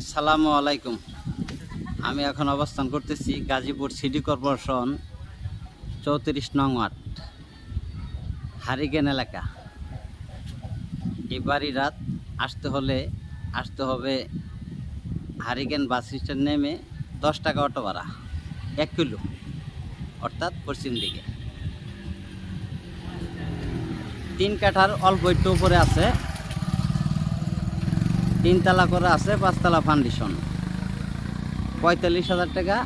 আসসালামু আলাইকুম। আমি এখন অবস্থান করতেছি গাজীপুর সিটি কর্পোরেশন চৌত্রিশ নং ওয়ার্ড, হারিকেন এলাকা। এই বাড়ি রাত আসতে হলে আসতে হবে হারিকেন বাস স্ট্যান্ড নেমে দশ টাকা অটো ভাড়া, এক কিলো, অর্থাৎ পশ্চিম দিকে। তিন কাঠার অল্প একটু উপরে আছে তিনতলা করে আছে, পাঁচতলা ফাউন্ডেশন পঁয়তাল্লিশ হাজার টাকা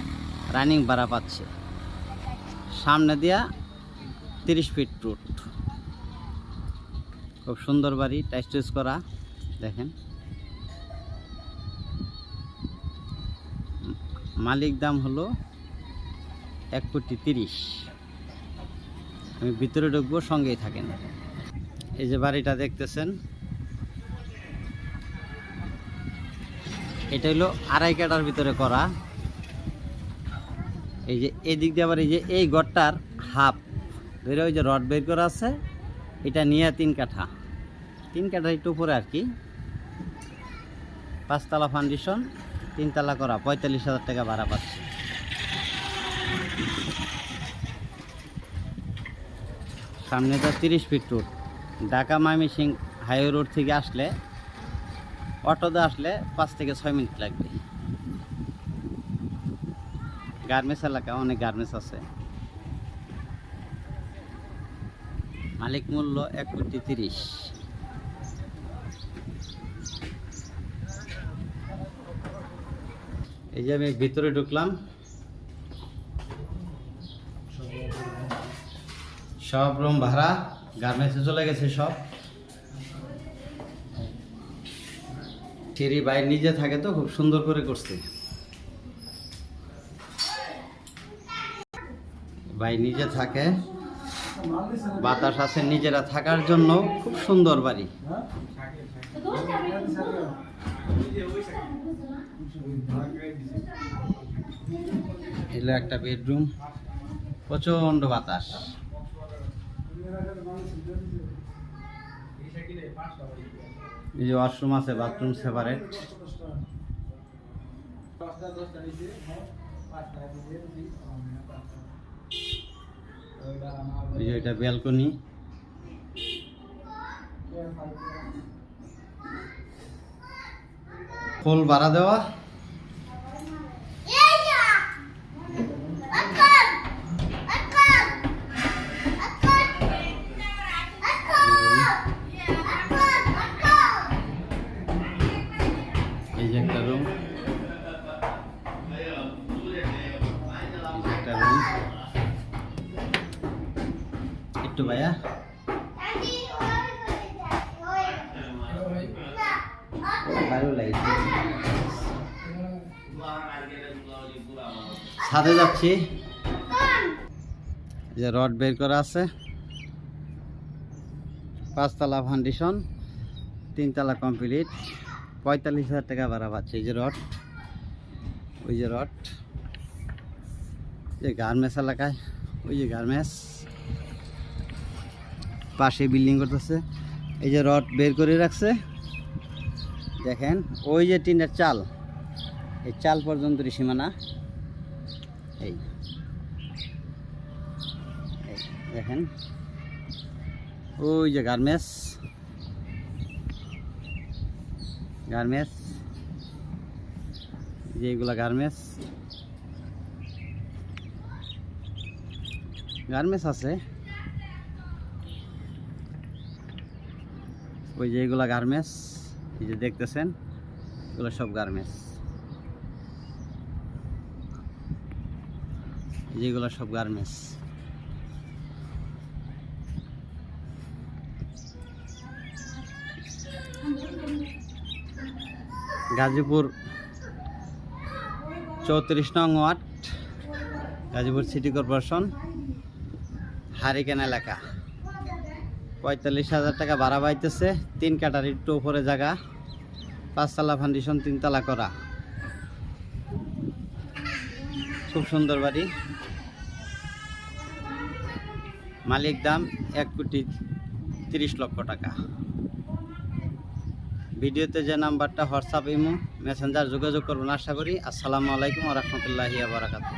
রানিং ভাড়া পাচ্ছে। সামনে দিয়া তিরিশ ফিট রুট খুব সুন্দর বাড়ি টাইস্টেজ করা, দেখেন। মালিক দাম হলো এক কোটি তিরিশ। আমি ভিতরে ঢুকবো, সঙ্গেই থাকেন। এই যে বাড়িটা দেখতেছেন এটা হলো আড়াই কাটার ভিতরে করা। এই যে এই দিক দিয়ে আবার এই যে এই গড়টার হাফ। ধরে ওই যে রড বের করা আছে, এটা নিয়ে তিন কাঠা। তিন কাঠা একটু উপরে আর কি। পাঁচতলা ফাউন্ডেশন তিনতলা করা, পঁয়তাল্লিশ হাজার টাকা ভাড়া পাচ্ছে। সামনে তো তিরিশ feet road. Dhaka Mymensingh highway road থেকে আসলে অটোতে আসলে পাঁচ থেকে ছয় মিনিট লাগবে। গার্মেন্টস এলাকা, অনেক গার্মেন্টস আছে। মালিক মূল্য এক কোটি তিরিশ। এই যে আমি ভিতরে ঢুকলাম। সব রুম ভাড়া, গার্মেন্টসে চলে গেছে সব। সিঁড়ি ভাই নিজে থাকে তো, খুব সুন্দর করে করছে। বাই নিজে থাকে। বাতাস আছে নিজেরা থাকার জন্য, খুব সুন্দর বাড়ি। এলো একটা বেডরুম প্রচণ্ড বাতাস। এই যে ওয়াশরুম আছে বাথরুম সেপারেট এই যে এটা ব্যালকনি ফুল ভাড়া দেওয়া। ভাইয়া ছাদে যাচ্ছি। যে রড বের করা আছে। পাঁচতলা ফাউন্ডেশন তিনতলা কমপ্লিট পঁয়তাল্লিশ হাজার টাকা ভাড়া পাচ্ছে এই যে রড। ওই যে রড। যে গার্মেন্টস এলাকায়, ওই যে গার্মেন্টস। পাশে বিল্ডিং করতেছে। এই যে রড বের করে রাখছে। দেখেন, ওই যে টিনের চাল। এই চাল পর্যন্ত সীমানা। এই। দেখেন। ওই যে গার্মেন্টস। গার্মেন্টস। যে এগুলা গার্মেন্টস। গার্মেন্টস আছে। ওই যে এগুলা গার্মেন্টস, এই যে দেখতেছেন, এগুলো সব গার্মেন্টস। যেগুলো সব গার্মেন্টস। গাজীপুর চৌত্রিশ নং ward, Gazipur city corporation, hurricane এলাকা। পঁয়তাল্লিশ হাজার টাকা ভাড়া পাইতেছে। তিন কাটার একটু উপরে জায়গা। পাঁচতলা ফাউন্ডেশন তিনতলা করা। খুব সুন্দর বাড়ি। মালিক দাম এক কোটি তিরিশ লক্ষ টাকা। ভিডিওতে যে নাম্বারটা, হোয়াটসঅ্যাপ, ইমো মেসেঞ্জার যোগাযোগ করবেন আশা করি। আসসালামু আলাইকুম রহমতুল্লাহি বারাকাতু